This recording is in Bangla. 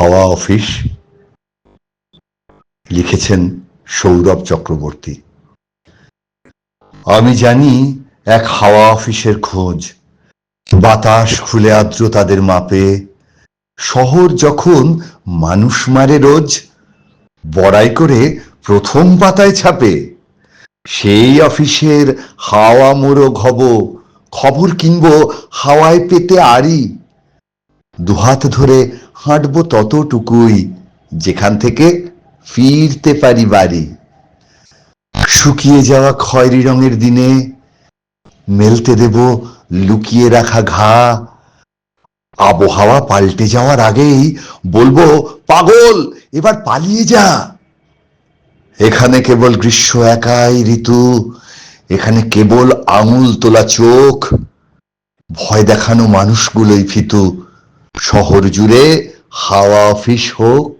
হাওয়া অফিস লিখেছেন সৌরভ চক্রবর্তী। আমি জানি এক হাওয়া অফিসের খোঁজ। বাতাস খুলে আদ্র তাদের মাপে। শহর যখন মানুষ মারে রোজ, বড়াই করে প্রথম পাতায় ছাপে। সেই অফিসের হাওয়া মোরগ হব, খবর কিনবো হাওয়ায় পেতে আরি দুহাত ধরে হাঁটবো ততটুকুই, যেখান থেকে ফিরতে পারি বাড়ি। শুকিয়ে যাওয়া খয়েরি রঙের দিনে মেলতে দেব লুকিয়ে রাখা ঘা। আবহাওয়া পাল্টে যাওয়ার আগেই বলব, পাগল, এবার পালিয়ে যা। এখানে কেবল গ্রীষ্ম একাই ঋতু, এখানে কেবল আঙুল তোলা চোখ। ভয় দেখানো মানুষগুলোই ফিতু শহর জুড়ে হাওয়া অফিস হোক